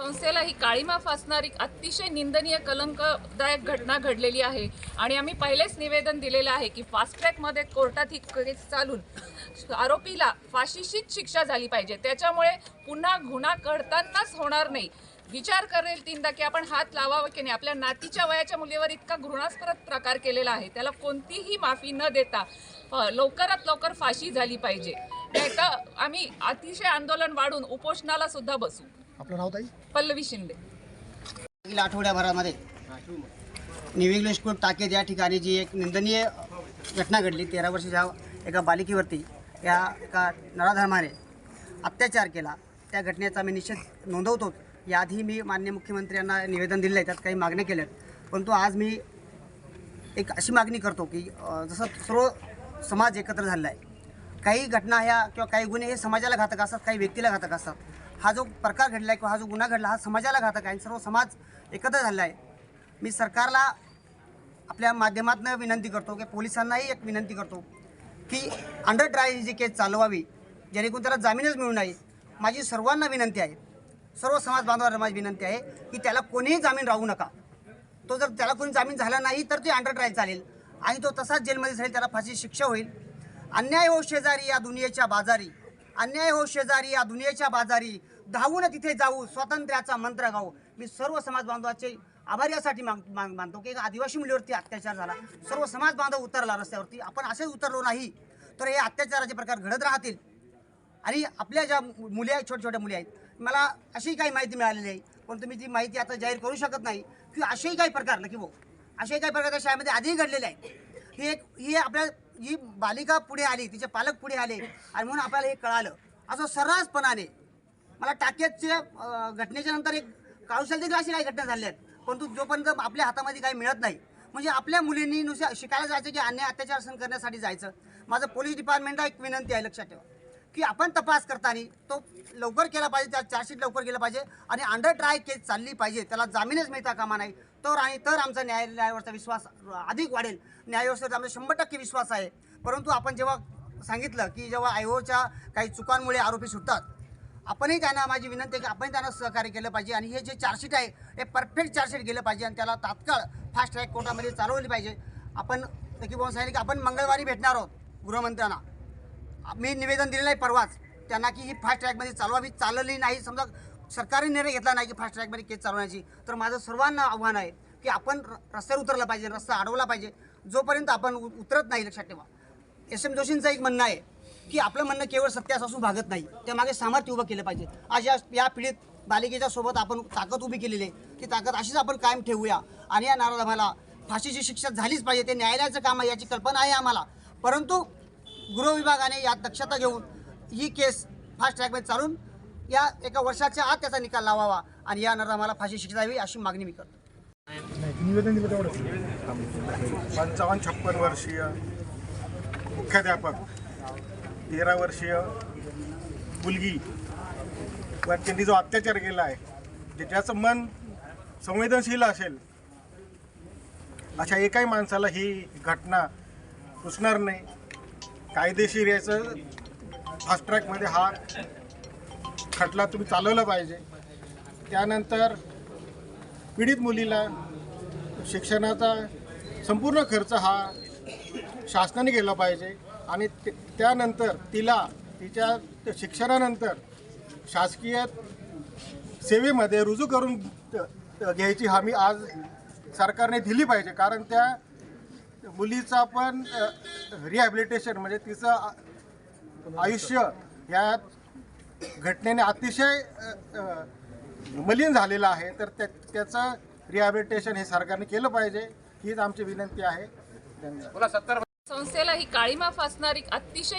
संस्थेला ही काळीमा फासणारी अतिशय निंदनीय कलंकदायक घटना घडलेली आहे. आणि आम्ही पहिलेच निवेदन दिलेलं आहे की फास्ट ट्रॅकमध्ये कोर्टात ही केस चालून आरोपीला फाशीशीच शिक्षा झाली पाहिजे. त्याच्यामुळे पुन्हा गुन्हा घडतानाच होणार नाही. विचार करेल तीनदा की आपण हात लावावा की नाही. आपल्या नातीच्या वयाच्या मुलीवर इतका घृणास्पद प्रकार केलेला आहे. त्याला कोणतीही माफी न देता लवकरात लवकर फाशी झाली पाहिजे. नाहीतर आम्ही अतिशय आंदोलन वाढून उपोषणाला सुद्धा बसू. आपलं नाव ताई? पल्लवी शिंदे. मागील आठवड्याभरामध्ये न्यू इंग्लिश स्कूल टाकेद या ठिकाणी जी एक निंदनीय घटना घडली तेरा वर्षाच्या एका बालिकेवरती या एका नराधर्माने अत्याचार केला. त्या घटनेचा मी निषेध नोंदवतो. याआधी मी मान्य मुख्यमंत्र्यांना निवेदन दिलं आहे त्यात काही मागण्या केल्यात. परंतु आज मी एक अशी मागणी करतो की जसं सर्व समाज एकत्र झालेला आहे काही घटना ह्या किंवा काही गुन्हे हे समाजाला घातक असतात काही व्यक्तीला घातक असतात. हा जो प्रकार घडला आहे किंवा हा जो गुन्हा घडला हा समाजाला घातक आहे आणि सर्व समाज एकत्र झालेला आहे. मी सरकारला आपल्या माध्यमातून विनंती करतो की पोलिसांनाही एक विनंती करतो की अंडर ट्रायल ही जी केस चालवावी जेणेकरून त्याला जामीनच मिळू नये माझी सर्वांना विनंती आहे सर्व समाज बांधवांना माझी विनंती आहे की त्याला कोणीही जामीन राहू नका. तो जर त्याला कोणी जामीन झाला नाही तर ते अंडर ट्रायल चालेल आणि तो तसाच जेलमध्ये जाईल त्याला फाशी शिक्षा होईल. अन्याय हो शेजारी या दुनियेच्या बाजारी अन्याय हो शेजारी या दुनियेच्या बाजारी धावून तिथे जाऊ स्वातंत्र्याचा मंत्र गाऊ. मी सर्व समाज बांधवाचे आभार यासाठी माग माग मानतो की एका आदिवासी मुलीवरती अत्याचार झाला. सर्व समाज बांधव उतरला रस्त्यावरती. आपण असेच उतरलो नाही तर हे अत्याचाराचे प्रकार घडत राहतील. आणि आपल्या ज्या मुली आहेत छोट्या छोट्या मुली आहेत मला अशी काही माहिती मिळालेली आहे पण तुम्ही ती माहिती आता जाहीर करू शकत नाही की असेही काही प्रकार नक्की भाऊ असेही काही प्रकार त्या शाळेमध्ये आधीही घडलेले आहेत. ही एक ही आपल्या ही बालिका पुढे आली तिचे पालक पुढे आले आणि म्हणून आपल्याला हे कळालं. असं सर्रासपणाने मला टाक्याच्या घटनेच्या नंतर एक काळुशाल देखील अशी काही घटना झाल्या आहेत. परंतु जोपर्यंत आपल्या हातामध्ये काही मिळत नाही म्हणजे आपल्या मुलींनी नुसतं शिकायला जायचं की अन्याय अत्याचार सहन करण्यासाठी जायचं माझं पोलीस डिपार्टमेंटला एक विनंती आहे लक्षात ठेवा. की आपण तपास करताना तो लवकर केला पाहिजे त्या चार्जशीट लवकर केलं पाहिजे आणि अंडर ट्राय केस चालली पाहिजे त्याला जामीनच मिळता कामा नाही. तर आणि तर आमचा न्यायालयावरचा विश्वास अधिक वाढेल. न्यायाव्यवस्थेवर आमचा शंभर टक्के विश्वास आहे. परंतु आपण जेव्हा सांगितलं की जेव्हा आयोच्या काही चुकांमुळे आरोपी सुटतात आपणही त्यांना माझी विनंती आहे की आपण त्यांना सहकार्य केलं पाहिजे आणि हे जे चार्जशीट आहे हे परफेक्ट चार्जशीट गेलं पाहिजे आणि त्याला तात्काळ फास्ट ट्रॅक कोर्टामध्ये चालवली पाहिजे. आपण नक्की बोलून सांगितलं की आपण मंगळवारी भेटणार आहोत गृहमंत्र्यांना. मी निवेदन दिलेलं आहे परवाच त्यांना की ही फास्ट ट्रॅकमध्ये चालवावी. चालली नाही समजा सरकारी निर्णय घेतला नाही की फास्ट ट्रॅकमध्ये केस चालवण्याची तर माझं सर्वांना आव्हान आहे की आपण र- रस्त्यावर उतरलं पाहिजे रस्ता अडवला पाहिजे. जोपर्यंत आपण उ- उतरत नाही लक्षात ठेवा. एस एम जोशींचं एक म्हणणं आहे की आपलं म्हणणं केवळ सत्यास असून भागत नाही. त्यामागे सामर्थ्य उभं केलं पाहिजे. आज या या पिढीत बालिकेच्या सोबत आपण ताकद उभी केलेली आहे. ती ताकद अशीच आपण कायम ठेवूया. आणि या नाराधामाला फाशीची शिक्षा झालीच पाहिजे. ते न्यायालयाचं काम आहे याची कल्पना आहे आम्हाला. परंतु गृह विभागाने यात दक्षता घेऊन ही केस फास्ट ट्रॅकमध्ये चालून या एका वर्षाच्या आत त्याचा निकाल लावावा आणि या नरामाला फाशी शिक्षा द्यावी अशी मागणी मी करतो. पंचावन्न छप्पन वर्षीय मुख्याध्यापक तेरा वर्षीय मुलगी वर त्यांनी जो अत्याचार केला आहे ते ज्याचं मन संवेदनशील असेल अशा एकाही माणसाला ही घटना पुसणार नाही. कायदेशीर याचं फास्ट ट्रॅकमध्ये हा खटला तुम्ही चालवला पाहिजे. त्यानंतर पीडित मुलीला शिक्षणाचा संपूर्ण खर्च हा शासनाने केला पाहिजे. आणि ते- त्यानंतर तिला तिच्या त्या शिक्षणानंतर शासकीय सेवेमध्ये रुजू करून त- घ्यायची हमी आज सरकारने दिली पाहिजे. कारण त्या मुलीचा पण रिहॅबिलिटेशन म्हणजे तिचं आयुष्य या घटनेने अतिशय मलिन झालेलं आहे. तर त्या त्याचं रिहॅबिलिटेशन हे सरकारने केलं पाहिजे. हीच आमची विनंती आहे. धन्यवाद. संस्थेला ही काळीमा फासणारी अतिशय